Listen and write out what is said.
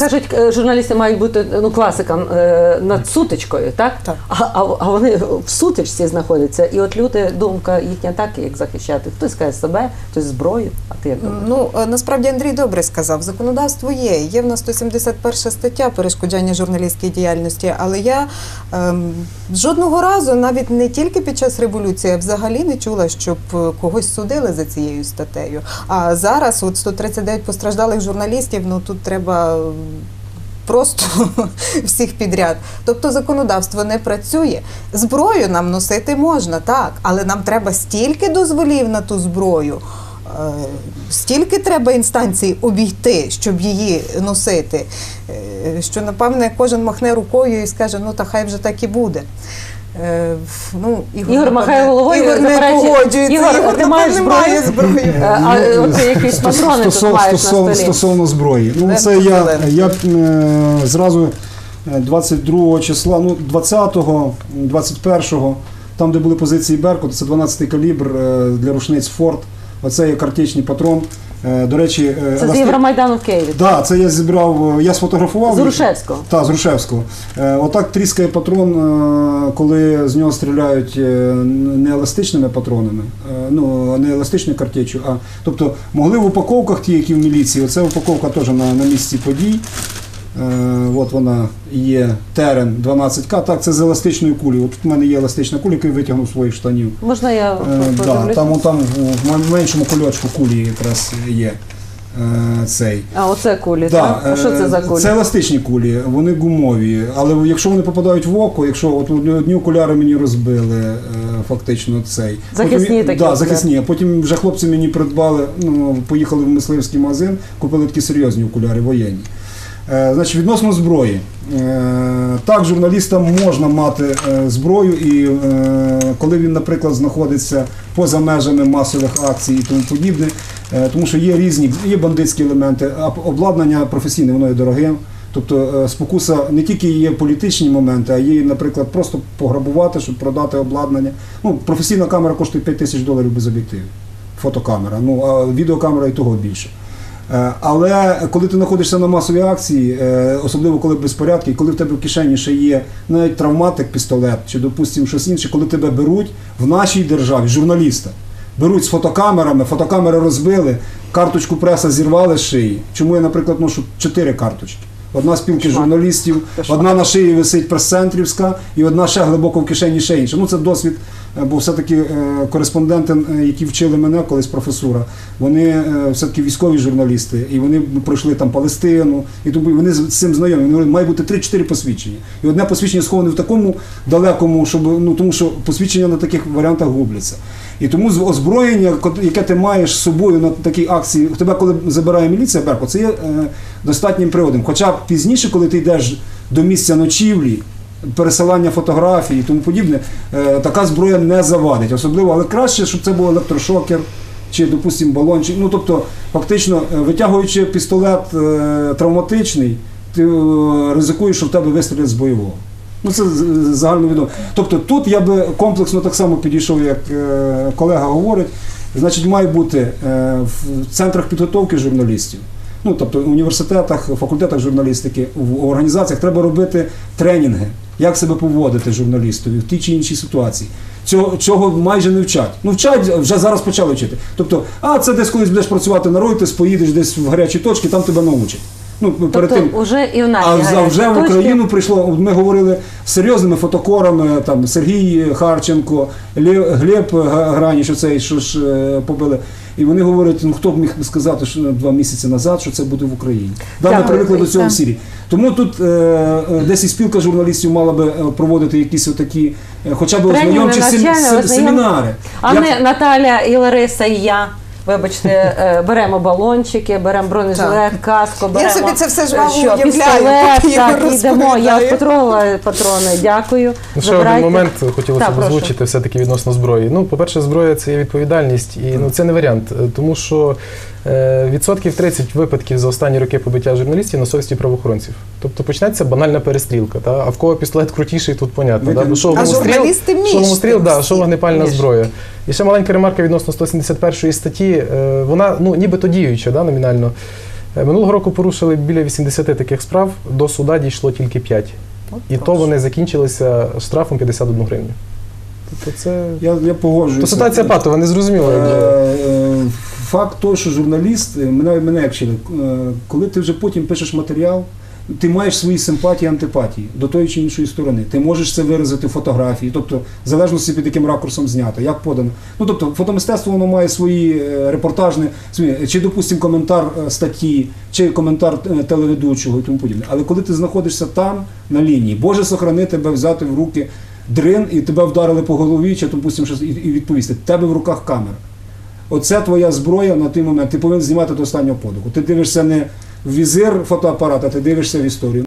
Кажуть, е, журналісти мають бути ну класика е, над сутичкою, так? Так. А, а, а вони в сутичці знаходяться. І от люди, думка їхня так, як захищати. Хтось каже себе, хтось зброю. А ти як думаєш? Ну е, насправді Андрій добре сказав. Законодавство є. Є в нас 171 стаття перешкоджання журналістській діяльності. Але я ем, жодного разу, навіть не тільки під час революції, а взагалі не чула, щоб е, когось судили за цією статтею. А зараз, от 139 постраждалих журналістів, ну тут треба. Просто всіх підряд. Тобто законодавство не працює. Зброю нам носити можна, так, але нам треба стільки дозволів на ту зброю, е, стільки треба інстанцій обійти, щоб її носити, е, що напевне кожен махне рукою і скаже, ну та хай вже так і буде. Е, Ну, Ігор напевне, махає головою, Ігор не погоджується. Ігор, Ігор, ти маєш зброю? зброю. Е, А е, от якісь патрони тут маєш на стосовно, столі. стосовно зброї. Ну, це я, я е, зразу е, 22 числа, ну 20-го, 21-го, там, де були позиції Беркут, це 12-й калібр е, для рушниць Форд. Оце є картечний патрон. Е, До речі, е, Це з Євромайдану в Києві. Да, це я зібрав, е, я сфотографував. З Рушевського. Так, з Рушевського. Отак тріскає патрон, коли з нього стріляють не еластичними патронами, ну не еластичною картечю, а тобто могли в упаковках ті, які в міліції. Оце упаковка теж на, на місці подій. Е, От вона є терен 12К. Так, це з еластичною кулею. От у мене є еластична куля, яку я витягнув своїх штанів. Можна я Е, да, там, там в меншому кульочку кулі якраз є е, цей. А оце кулі, Да, так? А що це за кулі? Це еластичні кулі, вони гумові. Але якщо вони попадають в око, якщо от одні окуляри мені розбили, фактично цей. Захисні Потім- такі да, захисні. А потім вже хлопці мені придбали, ну, поїхали в мисливський магазин, купили такі серйозні окуляри воєнні. Е, Значить, відносно зброї. Е, Так, журналістам можна мати е, зброю, і коли він, наприклад, знаходиться поза межами масових акцій і тому подібне, тому що є різні, є бандитські елементи, а обладнання професійне, воно є дороге. Тобто спокуса не тільки є політичні моменти, а є, наприклад, просто пограбувати, щоб продати обладнання. Ну, професійна камера коштує 5 тисяч доларів без об'єктивів. Фотокамера, ну а відеокамера і того більше. Е, Але коли ти знаходишся на масовій акції, е, особливо коли безпорядки, коли в тебе в кишені ще є навіть травматик, пістолет чи, допустимо, щось інше, коли тебе беруть в нашій державі, журналіста, беруть з фотокамерами, фотокамери розбили, карточку преса зірвали з шиї. Чому я, наприклад, ношу чотири карточки? Одна спілки журналістів, одна на шиї висить прес-центрівська, і одна ще глибоко в кишені ще інша. Ну це досвід, бо все-таки е, кореспонденти, е, які вчили мене колись професура, вони е, все-таки військові журналісти, і вони пройшли там Палестину, і тому вони з цим знайомі. Вони говорять, має бути 3-4 посвідчення. І одне посвідчення сховане в такому далекому, щоб ну тому, що посвідчення на таких варіантах губляться. І тому озброєння, яке ти маєш з собою на такій акції, тебе коли забирає міліція, Берко, це є е, достатнім приводом. Хоча пізніше, коли ти йдеш до місця ночівлі, пересилання фотографій і тому подібне, е, така зброя не завадить. Особливо, але краще, щоб це був електрошокер чи, допустимо, балончик. Ну тобто, фактично, е, витягуючи пістолет е, травматичний, ти ризикуєш, що в тебе вистрілять з бойового. Ну це з- загально відомо. Тобто тут я би комплексно так само підійшов, як колега говорить. Значить, має бути в центрах підготовки журналістів. Ну, тобто в університетах, факультетах журналістики, в організаціях треба робити тренінги, як себе поводити журналістові в тій чи іншій ситуації. Цього, цього майже не вчать. Ну, вчать, вже зараз почали вчити. Тобто, а це десь колись будеш працювати на ройтес, поїдеш десь в гарячі точки, там тебе научать. Ну, перед тим, Тобто вже і в нашій а вже- вже в Україну прийшло. Ми говорили з серйозними фотокорами, там Сергій Харченко, Глеб Граніш, оцей, що ж е, побили. І вони говорять, ну хто б міг сказати, що два місяці назад, що це буде в Україні. Да, ми привикли до цього в Сірії. Тому тут е, е, десь і спілка журналістів мала би е, проводити якісь отакі, хоча б ознайомчі сем- навчання, сем- семінари. А не Наталя і Лариса і я. Вибачте, е, беремо балончики, беремо бронежилет, каску, беремо Я собі це все ж вам що, уявляю, пістолет, поки так, Ігор йдемо. Я розповідає. потрогала патрони, дякую. Ну, ще один Забирайте. момент хотілося Так, б прошу. озвучити все-таки відносно зброї. Ну, по-перше, зброя це є відповідальність, і ну, це не варіант, е, тому що е, відсотків 30 випадків за останні роки побиття журналістів на совісті правоохоронців. Тобто почнеться банальна перестрілка. Та? А в кого пістолет крутіший, тут понятно. Да? Витягнути. Бо що А журналісти між вогнестріл, тим да, що вогнепальна зброя. І ще маленька ремарка відносно 171 статті. Е, Вона ну, нібито діюча, да, номінально. Е, Минулого року порушили біля 80 таких справ, до суда дійшло тільки 5. От І то вони закінчилися штрафом 51 гривню. Тобто це. Я, я погоджуюся. То ситуація патова, не зрозуміло. Е, е, Факт того, що журналіст, е, мене, мене вчили, е, коли ти вже потім пишеш матеріал, ти маєш свої симпатії, антипатії до тої чи іншої сторони. Ти можеш це виразити в фотографії, тобто в залежності під яким ракурсом знято, як подано. Ну тобто фотомистецтво воно має свої е, репортажні, чи, допустимо, коментар статті, чи коментар телеведучого і тому подібне. Але коли ти знаходишся там на лінії, Боже сохрани тебе взяти в руки дрин і тебе вдарили по голові, чи допустимо, щось і, відповісти. Тебе в руках камера. Оце твоя зброя на той момент. Ти повинен знімати до останнього подиху. Ти дивишся не в візир фотоапарата, ти дивишся в історію.